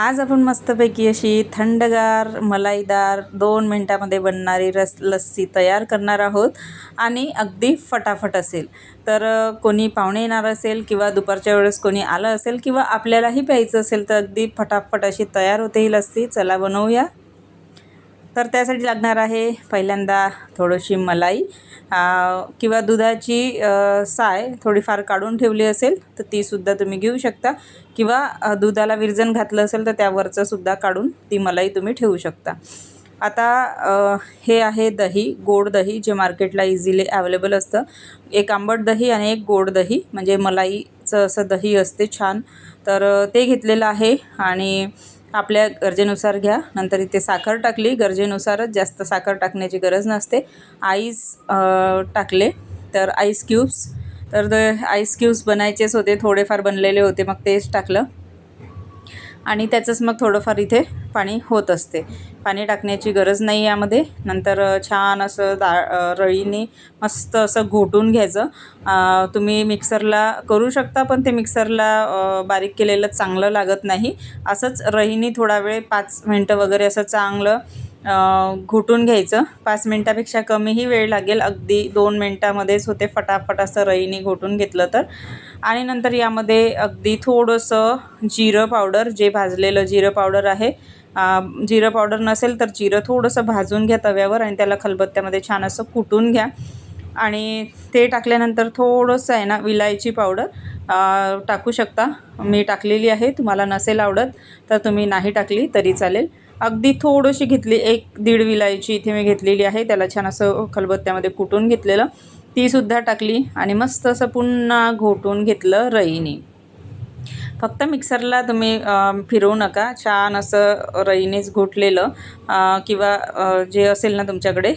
आज आपण मस्तपैकी अशी थंडगार मलाईदार दोन मिनटामध्ये बनणारी रस लस्सी तयार करणार आहोत आणि अगदी फटाफट असेल. तर कोणी पाहुणे येणार असेल किंवा दुपारच्या वेळेस कोणी आलं असेल किंवा आपल्यालाही प्यायचं असेल तर अगदी फटाफट अशी तयार होते ही लस्सी. चला बनवूया. तर त्यासाठी लागणार आहे पहिल्यांदा थोडीशी मलाई किंवा दुधाची साय थोडीफार काढून ठेवली असेल तर तीसुद्धा तुम्ही घेऊ शकता. किंवा दुधाला विरजण घातलं असेल तर त्यावरचं सुद्धा काढून ती मलाई तुम्ही ठेवू शकता. आता हे आहे दही गोड दही जे मार्केटला इझिली अवेलेबल असतं. एक आंबट दही आणि एक गोड दही म्हणजे मलाईचं असं दही असते छान. तर ते घेतलेलं आहे आणि आपल्या गरजेनुसार घ्या. नंतर इथे साखर टाकली. गरजेनुसारच जास्त साखर टाकण्याची गरज नसते. आईस टाकले तर आईस क्यूब्स तर ते आईस क्यूब्स बनायचेच होते थोडेफार बनलेले होते मग तेच टाकलं. आणि त्याचंच मग थोडंफार इथे पाणी होत असते. पाणी टाकण्याची गरज नाही यामध्ये. नंतर छान असं दा रळीने मस्त असं घोटून घ्यायचं. तुम्ही मिक्सरला करू शकता पण ते मिक्सरला बारीक केलेलं चांगलं लागत नाही. असंच रहीने थोडा वेळ पाच मिनटं वगैरे असं चांगलं घोटून घ्यायचं. पाच मिनटापेक्षा कमीही वेळ लागेल. अगदी दोन मिनटामध्येच होते फटाफट असं रईने घोटून घेतलं तर. आणि नंतर यामध्ये अगदी थोडंसं जिरं पावडर जे भाजलेलं जिरं पावडर आहे जिरं पावडर नसेल तर जिरं थोडंसं भाजून घ्या तव्यावर आणि त्याला खलबत्त्यामध्ये छान असं कुटून घ्या. आणि ते टाकल्यानंतर थोडंसं आहे ना विलायची पावडर टाकू शकता. मी टाकलेली आहे. तुम्हाला नसेल आवडत तर तुम्ही नाही टाकली तरी चालेल. अगदी थोडीशी घेतली एक दीड विलायची इथे मी घेतलेली आहे. त्याला छान असं खलबत्त्यामध्ये कुटून घेतलेलं. तीसुद्धा टाकली आणि मस्त असं पुन्हा घोटून घेतलं रईने. फक्त मिक्सरला तुम्ही फिरवू नका. छान असं रईनेच घोटलेलं किंवा जे असेल ना तुमच्याकडे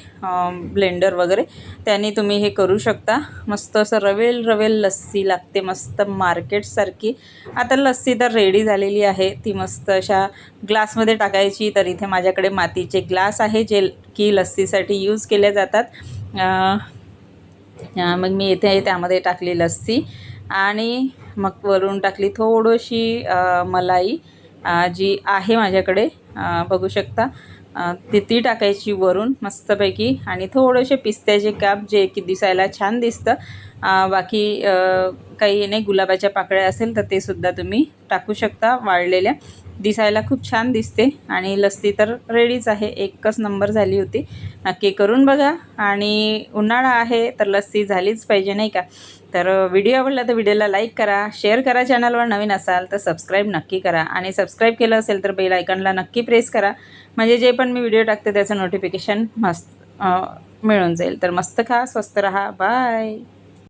ब्लेंडर वगैरे त्याने तुम्ही हे करू शकता. मस्त असं रवेल रवेल लस्सी लागते मस्त मार्केटसारखी आता लस्सी तर रेडी झालेली आहे ती मस्त अशा ग्लासमध्ये टाकायची तर इथे माझ्याकडे मातीचे ग्लास आहे जे की लस्सीसाठी यूज केले जातात. मग मी इथे त्यामध्ये टाकली लस्सी. आणि मग वरून टाकली थोडीशी मलाई जी आहे माझ्याकडे बघू शकता. ती ती टाकायची वरून मस्तपैकी आणि थोडेसे पिस्त्याचे काप जे की दिसायला छान दिसतं. बाकी काही नाही गुलाबाच्या पाकळ्या असेल तर ते सुद्धा तुम्ही टाकू शकता वाळलेल्या. दिसायला खूप छान दिसते आणि लस्सी तर रेडीच आहे एकच नंबर झाली होती. नक्की करून बघा. आणि उन्हाळा आहे तर लस्सी झालीच पाहिजे नाही का? तर व्हिडिओ आवडला तर व्हिडिओला लाईक करा शेअर करा चॅनलवर नवीन असाल तर सबस्क्राईब नक्की करा आणि सबस्क्राईब केलं असेल तर बेल आयकनला नक्की प्रेस करा. म्हणजे जे पण मी व्हिडिओ टाकते त्याचं नोटिफिकेशन मस्त मिळून जाईल. तर मस्त खा स्वस्त रहा. बाय!